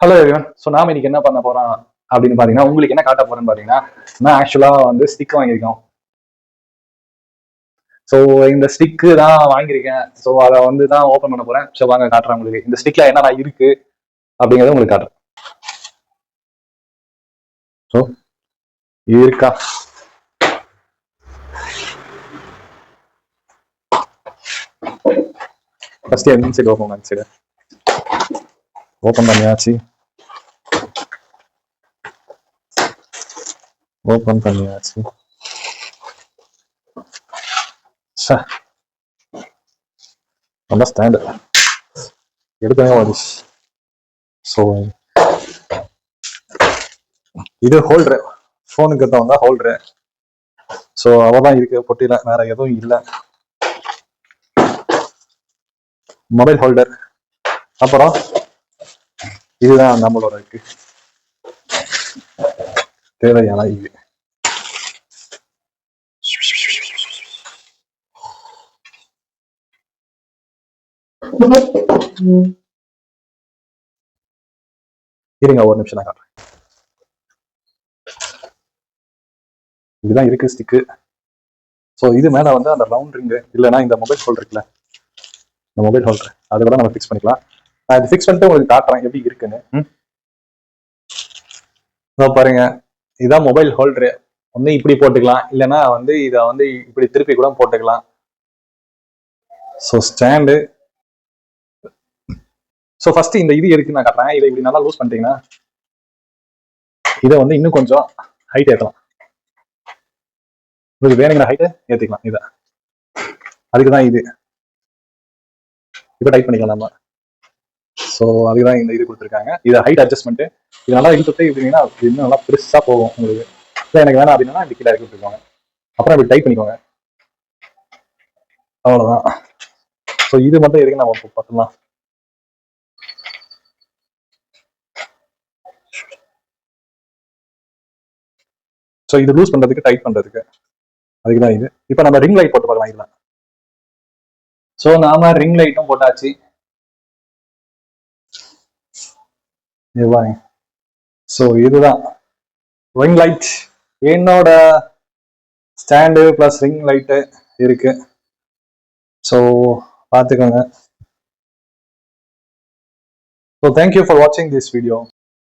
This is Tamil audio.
ஹலோ எவ்ரிவன் ஸோ நாம இன்னைக்கு என்ன பண்ண போறோம் அப்படின்னு பாத்தீங்கன்னா உங்களுக்கு என்ன காட்ட போறேன்னு பாத்தீங்கன்னா நான் ஆக்சுவலா வந்து ஸ்டிக் வாங்கியிருக்கோம். ஸோ இந்த ஸ்டிக்கு தான் வாங்கியிருக்கேன். ஸோ அதை வந்து தான் ஓப்பன் பண்ண போறேன். ஸோ வாங்க காட்டுறேன் உங்களுக்கு. இந்த ஸ்டிக்ல என்னென்ன இருக்கு அப்படிங்கறத உங்களுக்கு காட்டுறேன். ஸோ இது இருக்கா? ஃபர்ஸ்ட் எந்த சைடு ஓப்பன் பண்ண சைடு ஓப்பன் பண்ணியாச்சு. ஓப்பன் பண்ணியாச்சு. ச்சே. நல்லா ஸ்டாண்டு எடுக்கவே வருது ஸோ இது ஹோல்டரு ஃபோனுக்கு தான் ஹோல்டரு ஸோ அவதான் இருக்கு. பொட்டியில் வேற எதுவும் இல்லை. மொபைல் ஹோல்டர் அப்புறம் இதுதான் நம்மளோட இருக்கு தேவையான இது. இருங்க ஒரு நிமிஷம் நான் காட்டுறேன். இதுதான் இருக்கு ஸ்டிக்கு ஸோ இது மேல வந்து அந்த ரவுண்ட் ரிங்கு இல்லைன்னா இந்த மொபைல் ஹோல்டர் இருக்குல்ல இந்த மொபைல் ஹோல்டர் அதை கூட நம்ம ஃபிக்ஸ் பண்ணிக்கலாம். நான் இது ஃபிக்ஸ் பண்ணிட்டு உங்களுக்கு காட்டுறேன் எப்படி இருக்குன்னு. பாருங்க இதான் மொபைல் ஹோல்டரு வந்து இப்படி போட்டுக்கலாம். இல்லைன்னா வந்து இதை வந்து இப்படி திருப்பி கூட போட்டுக்கலாம். ஸோ ஸ்டாண்டு ஸோ ஃபர்ஸ்ட் இந்த இது இருக்கு நான் காட்டுறேன்? இதை இப்படி நல்லா லூஸ் பண்ணிட்டீங்கன்னா இதை வந்து இன்னும் கொஞ்சம் ஹைட் ஏற்றலாம் உங்களுக்கு வேணுங்கிற ஹைட்டை ஏற்றிக்கலாம் இதை. அதுக்கு தான் இது. இப்போ டைட் பண்ணிக்கலாம் நம்ம. ஸோ அதுக்கு தான் இந்த இது கொடுத்துருக்காங்க. இது ஹைட் அட்ஜஸ்ட்மெண்ட்டு இது நல்லா இழுத்துட்டு இப்படின்னா இன்னும் நல்லா பெருசாக போகும் உங்களுக்கு. இல்லை எனக்கு வேணாம் அப்படின்னா இப்படி கீழே இறக்கி விட்டுருக்காங்க அப்புறம் இப்படி டைப் பண்ணிக்கோங்க. அவ்வளோதான் ஸோ இது மட்டும் எதுக்கு நம்ம பார்த்துலாம் ஸோ இது லூஸ் பண்ணுறதுக்கு டைட் பண்ணுறதுக்கு அதுக்கு தான் இது. இப்போ நம்ம ரிங் லைட் போட்டு பார்க்கலாம் இதெல்லாம் ஸோ நாம ரிங் லைட்டும் போட்டாச்சு. இது ஸோ இதுதான். ரிங் லைட் என்னோட ஸ்டாண்டு ப்ளஸ் ரிங் லைட்டு இருக்கு. ஸோ பார்த்துக்கோங்க. ஸோ தேங்க்யூ ஃபார் வாட்சிங் திஸ் வீடியோ